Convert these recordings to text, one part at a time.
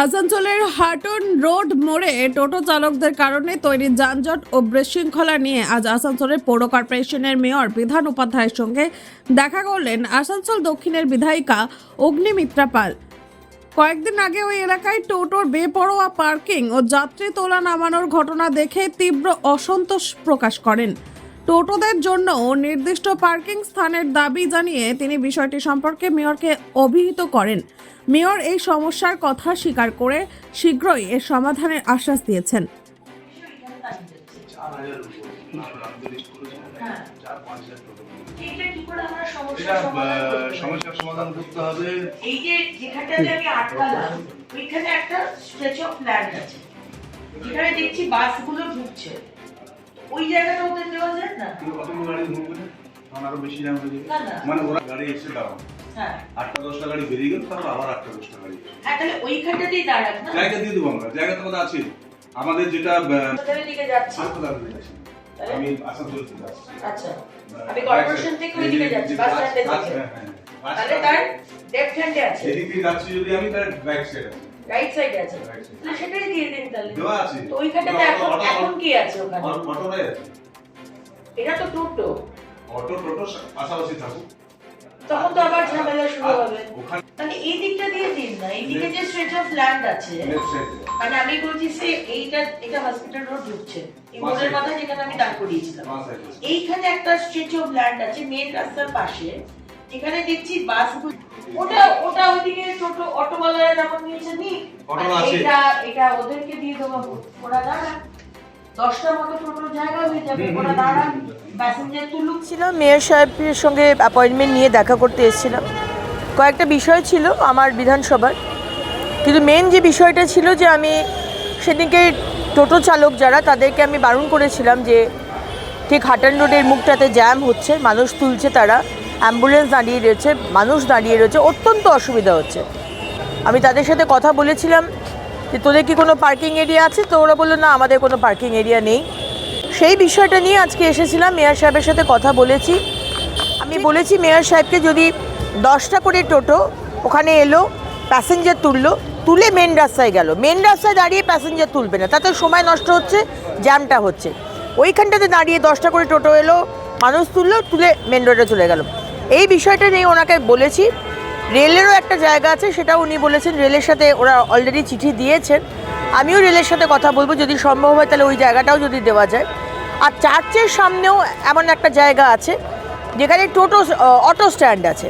আসানসোলের Hutton road মোড়ে টোটো চালকদের কারণে তৈরি যানজট ও বিশৃঙ্খলা নিয়ে আজ আসানসোলের পৌর কর্পোরেশনের মেয়র বিধান উপাধ্যায়ের সঙ্গে দেখা করলেন আসানসোল দক্ষিণের বিধায়িকা অগ্নিমিত্রা পাল। কয়েকদিন আগে ওই এলাকায় টোটোর বেপরোয়া পার্কিং ও যাত্রী তোলা নামানোর ঘটনা দেখে তীব্র অসন্তোষ প্রকাশ করেন। টোটোদের জন্য নির্দিষ্ট পার্কিং স্থানের দাবি জানিয়ে তিনি বিষয়টি সম্পর্কে মেয়রকে অভিহিত করেন মেয়র এই সমস্যার কথা স্বীকার করে শীঘ্রই এর সমাধানের আশ্বাস দিয়েছেন করেছিলাম হ্যাঁ। যেখানে দেখছি বাসগুলো ঢুকছে ওই জায়গাটা ওদের দেওয়া যায় না? গাড়ি ঘুরবে তখন আরও বেশি জ্যাম হয়ে যাবে। মানে ওরা গাড়ি এসে দাঁড়াও। হ্যাঁ। আটটা দশটা গাড়ি বেরিয়ে গেল তারপর আবার আটটা দশটা গাড়ি। হ্যাঁ তাহলে ওইখানটাতেই দাঁড়াক জায়গা দিয়ে দেবো আমরা। জায়গা তো আমাদের আছে। আমাদের যেটা দিকে যাচ্ছি? যাচ্ছি। আমি আসানসোল থেকে আসছি। আচ্ছা। আমি কর্পোরেশন থেকে ওই দিকে যাচ্ছি বাস স্ট্যান্ডের দিকে। হ্যাঁ। তাহলে তার লেফট হ্যান্ডে আছে। এদিক যাচ্ছি যদি আমি তার ব্যাক সাইড আছে রাইট সাইডে আছে. তাহলে সেটাই দিয়ে দিন তাহলে। তো ওইখানটাতে এখন এখন কি আছে ওখানে? অটো- এটা তো টোটো। অটো টোটো পাশাপাশি থাকুক। তখন তো আবার ঝামেলা শুরু হবে। তাহলে এই দিকটা দিয়ে দিন না। এই দিকে যে স্ট্রেচ অফ ল্যান্ড আছে মানে আমি বলছি সে এইটা এটা হসপিটাল রোড ঢুকছে। এই বাঁ মোড়ের side। মাথায় যেখানে আমি দাঁড় করিয়েছিলাম। এইখানে একটা স্ট্রেচ অফ ল্যান্ড আছে মেন রাস্তার পাশে। যেখানে দেখছি বাসগুলো ওটা ওটা ওইদিকে টোটো নিয়েছে নি। এটা এটা ওদেরকে দিয়ে দেবো। ওরা তুলুক। ছিলাম মেয়র সাহেবের সঙ্গে অ্যাপয়েন্টমেন্ট নিয়ে দেখা করতে এসেছিলাম। কয়েকটা বিষয় ছিল আমার বিধানসভার। কিন্তু মেন যে বিষয়টা ছিল যে আমি সেদিনকে টোটো চালক যারা তাদেরকে আমি বারণ করেছিলাম যে ঠিক হাটান রোডের মুখটাতে জ্যাম হচ্ছে মানুষ তুলছে তারা অ্যাম্বুলেন্স দাঁড়িয়ে রয়েছে মানুষ দাঁড়িয়ে রয়েছে অত্যন্ত অসুবিধা হচ্ছে। আমি তাদের সাথে কথা বলেছিলাম যে তোদের কি কোনো পার্কিং এরিয়া আছে? তো ওরা বলল, না, আমাদের কোনো পার্কিং এরিয়া নেই। সেই বিষয়টা নিয়ে আজকে এসেছিলাম, মেয়র সাহেবের সাথে কথা বলেছি। আমি বলেছি, মেয়র সাহেবকে যদি দশটা করে টোটো ওখানে এলো প্যাসেঞ্জার তুললো, তুলে মেন রাস্তায় গেল। মেন রাস্তায় দাঁড়িয়ে প্যাসেঞ্জার তুলবে না। তাতে সময় নষ্ট হচ্ছে জ্যামটা হচ্ছে। ওইখানটাতে দাঁড়িয়ে দশটা করে টোটো এলো, মানুষ তুললো, তুলে মেন রোডে চলে গেল। এই বিষয়টা নিয়ে ওনাকে বলেছি রেলেরও একটা জায়গা আছে, সেটাও উনি বলেছেন, রেলের সাথে ওরা অলরেডি চিঠি দিয়েছেন। আমিও রেলের সাথে কথা বলব, যদি সম্ভব হয় তাহলে ওই জায়গাটাও যদি দেওয়া যায়। আর চার্চের সামনেও এমন একটা জায়গা আছে, যেখানে টোটো অটো স্ট্যান্ড আছে।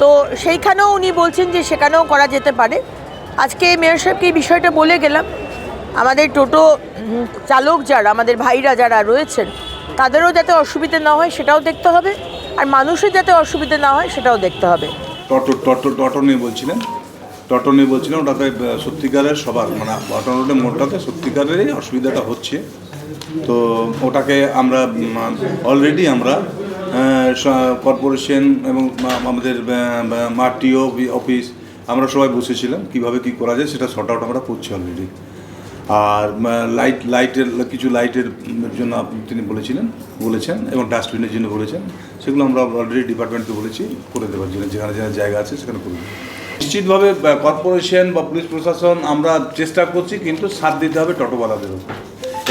তো সেইখানেও উনি বলছেন যে সেখানেও করা যেতে পারে। আজকে মেয়র সাহেবকে এই বিষয়টা বলে গেলাম। আমাদের টোটো চালক যারা, আমাদের ভাইরা যারা রয়েছেন, তাদেরও যাতে অসুবিধে না হয়, সেটাও দেখতে হবে। আর মানুষের যাতে অসুবিধে না হয়, সেটাও দেখতে হবে। টটো টটো টটো নিয়ে বলছিলেন। টটো নিয়ে বলছিলেন, ওটাতে সত্যিকারের সবার মানে অটো রোডের মোড়টাতে সত্যিকারেরই অসুবিধাটা হচ্ছে। তো ওটাকে আমরা অলরেডি আমরা কর্পোরেশন এবং আমাদের মারটিও অফিস আমরা সবাই বসেছিলাম। কীভাবে কি করা যায় সেটা শর্ট আউট আমরা করছি অলরেডি আর লাইট লাইটের কিছু লাইটের জন্য আপনি, তিনি বলেছিলেন, বলেছেন, এবং ডাস্টবিনের জন্য বলেছেন, সেগুলো আমরা অলরেডি ডিপার্টমেন্টকে বলেছি, করে দেওয়ার জন্য, যেখানে যেখানে জায়গা আছে, সেখানে করে দেবো। নিশ্চিতভাবে কর্পোরেশন বা পুলিশ প্রশাসন, আমরা চেষ্টা করছি, কিন্তু সাথ দিতে হবে টোটোওয়ালাদের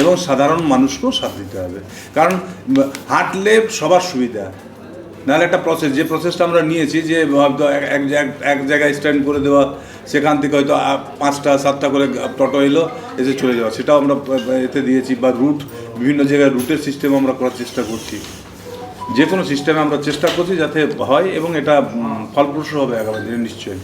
এবং সাধারণ মানুষকেও সাথ দিতে হবে। কারণ হাঁটলে সবার সুবিধা। নাহলে একটা প্রসেস যে প্রসেসটা আমরা নিয়েছি, যে হয়তো এক- এক জায়গ- এক জায়গায় স্ট্যান্ড করে দেওয়া, সেখান থেকে হয়তো পাঁচটা, সাতটা করে টোটো এলো, এসে চলে যাওয়া। সেটাও আমরা এতে দিয়েছি, বা রুট বিভিন্ন জায়গায় রুটের সিস্টেম আমরা করার চেষ্টা করছি। যে কোনো সিস্টেমে আমরা চেষ্টা করছি যাতে হয়, এবং এটা ফলপ্রসূ হবে আগামী দিনে, নিশ্চয়ই।